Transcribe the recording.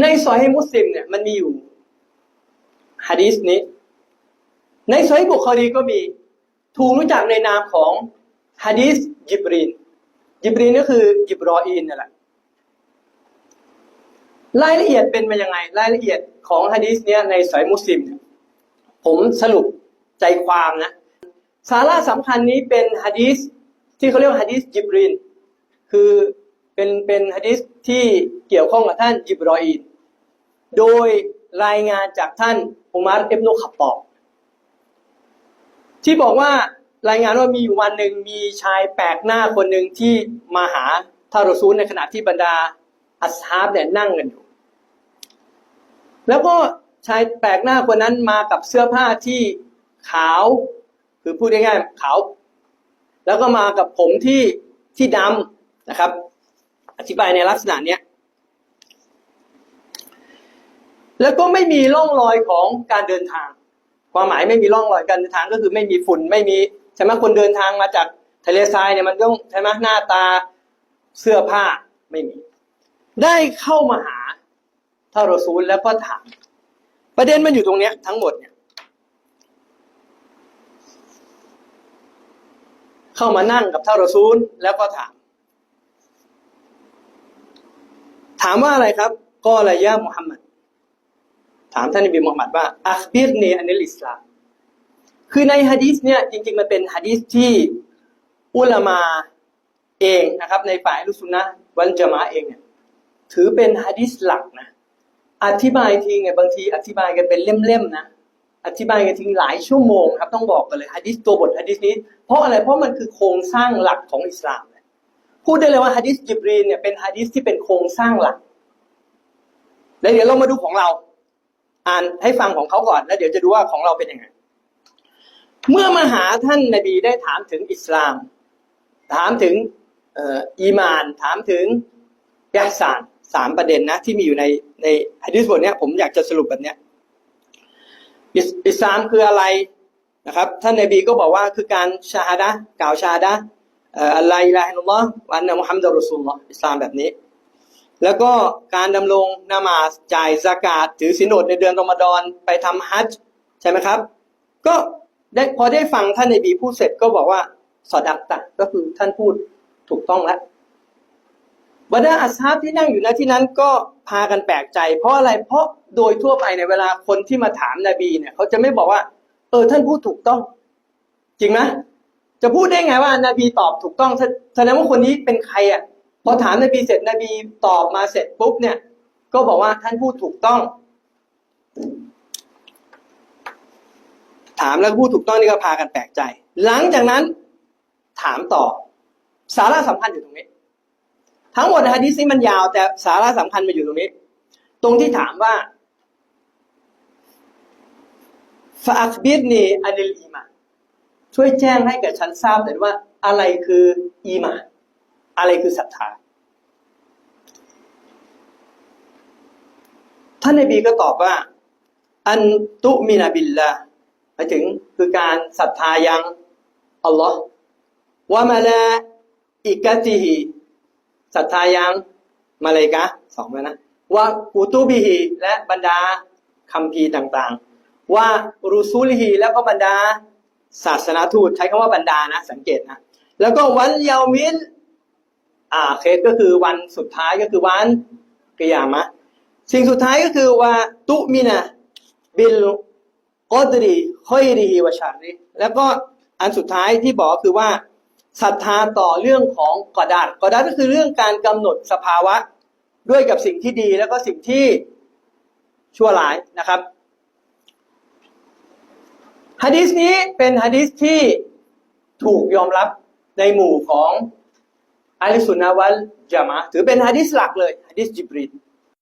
ในซอยมุสลิมเนี่ยมันมีอยู่ฮะดีษนี้ ในซอยบุคอรีก็มีถูกรู้จักในนามของฮะดีษจิบรีนจิบรีนก็คือจิบรออีนนั่นแหละรายละเอียดเป็นมายังไง รายละเอียดของฮะดีษเนี้ยในซอยมุสลิมเนี่ยผมสรุปใจความนะ สาระสำคัญนี้เป็นฮะดีษที่เขาเรียกฮะดีษจิบรีนคือ เป็นเป็นฮะดีษที่เกี่ยวข้องกับท่านจิบรออีนโดยรายงานจากท่านอุมารอิบนุขับตอบที่บอกว่ารายงานว่ามีอยู่วันหนึ่งมีชายแปลกหน้าคนหนึ่งที่มาหาทารอซูลในขณะที่บรรดาอัสฮาบเนี่ยนั่งกันอยู่ แล้วก็ชายแปลกหน้าคนนั้นมากับเสื้อผ้าที่ขาวคือพูดง่ายๆขาว แล้วก็มากับผมที่ที่ดำนะครับ อธิบายในลักษณะเนี้ยแล้วก็ไม่มีร่องรอยของการเดินทาง ความหมายไม่มีร่องรอยการเดินทางก็คือไม่มีฝุ่นไม่มีใช่ไหมคนเดินทางมาจากทะเลทรายเนี่ยมันต้องใช่ไหมหน้าตาเสื้อผ้าไม่มี ได้เข้ามาหาท่านรอซูลแล้วก็ถามประเด็นมันอยู่ตรงเนี้ยทั้งหมดเนี่ยเข้ามานั่งกับท่านรอซูลแล้วก็ถาม ถามว่าอะไรครับก็อะไรยะมุฮัมมัดถามท่านนบีมุฮัมมัดว่าอัคบิรนีอันลอิสลามคือในฮะดีษเนี่ยจริง ๆ มันเป็นฮะดีษที่อุลามาเองนะครับ ในฝ่ายลุสุนนะวันจะมาเองเนี่ยถือเป็นฮะดีษหลักนะอธิบายทีไงบางที อธิบายกันเป็นเล่มๆนะอธิบายกันทิ้งหลายชั่วโมงครับต้องบอกกันเลยฮะดีษตัวบทฮะดีษนี้ เพราะอะไรเพราะมันคือโครงสร้างหลักของอิสลาม พูดได้เลยว่าฮะดีษจิบรีนเนี่ยเป็นฮะดีษที่เป็นโครงสร้างหลักแล้วเดี๋ยวเรามาดูของเรา อ่านให้ฟังของเขาก่อน แล้วเดี๋ยวจะดูว่าของเราเป็นยังไง เมื่อมาหาท่านนบีได้ถามถึงอิสลาม ถามถึงอีมาน ถามถึงยาสานสามประเด็นนะ ที่มีอยู่ในในฮะดีษบทเนี้ยผมอยากจะสรุปแบบเนี้ยอิสลามคืออะไรนะครับ ท่านนบีก็บอกว่าคือการชาดะกล่าวชาดะ อัลลอฮฺอิลาฮิลลอฮ์วันนะมุฮัมมัดรอซูลลอฮ์อิสลามแบบนี้ แล้วก็การดำรงนามาสจ่ายสกาดถือศีลอดในเดือนรอมฎอนไปทำฮัจญ์ใช่ไหมครับ ก็ได้พอได้ฟังท่านในบีพูดเสร็จก็บอกว่าสอดักตะก็คือท่านพูดถูกต้องแล้วบรรดาอัสฮาบที่นั่งอยู่ณที่นั้นก็พากันแปลกใจ เพราะอะไรเพราะโดยทั่วไปในเวลาคนที่มาถามนบีเนี่ยเขาจะไม่บอกว่า เออท่านพูดถูกต้อง จริงไหม จะพูดได้ไงว่านบีตอบถูกต้องแสดงว่าคนนี้เป็นใครอะพอถามนบีเสร็จนบีตอบมาเสร็จปุ๊บเนี่ย ก็บอกว่าท่านพูดถูกต้อง ถามแล้วพูดถูกต้องนี่ก็พากันแปลกใจ หลังจากนั้น ถามต่อ สาระสำคัญอยู่ตรงนี้ ทั้งหมดฮะดีษนี้มันยาว แต่สาระสำคัญมาอยู่ตรงนี้ ตรงที่ถามว่าฟาอัคบิรนีอันิลอีมาน ช่วยแจ้งให้แกับฉันทราบหน่อยว่า อะไรคืออีมานอะไรคือศรัทธาท่านนบีก็ตอบว่า อันตุมินาบิลละหมายถึงคือการศรัทธายังอัลลอฮ์วะมาลาอิกะติฮิศรัทธายังมาเลกะสองไปนะว่ากุตุบิฮิและบรรดาคัมภีร์ต่างๆ ว่ารูซูลิฮิแล้วก็บรรดา ศาสนาทูตใช้คำว่าบรรดานะ สังเกตนะแล้วก็วันเยามินอ่าเคสก็คือวันสุดท้ายก็คือวันกิยามะสิ่งสุดท้ายก็คือว่าตุมินะบิลกอดรีคอยรีฮิวชาริแล้วก็อันสุดท้ายที่บอกคือว่าศรัทธาต่อเรื่องของกอดัดกอดัดก็คือเรื่องการกำหนดสภาวะ ด้วยกับสิ่งที่ดีแล้วก็สิ่งที่ชั่วร้ายนะครับ ฮะดีษนี้เป็นฮะดีษที่ถูกยอมรับในหมู่ของอัลิสุนนะวัลจามะห์ถือเป็นฮะดีษหลักเลยฮะดีษจิบรีน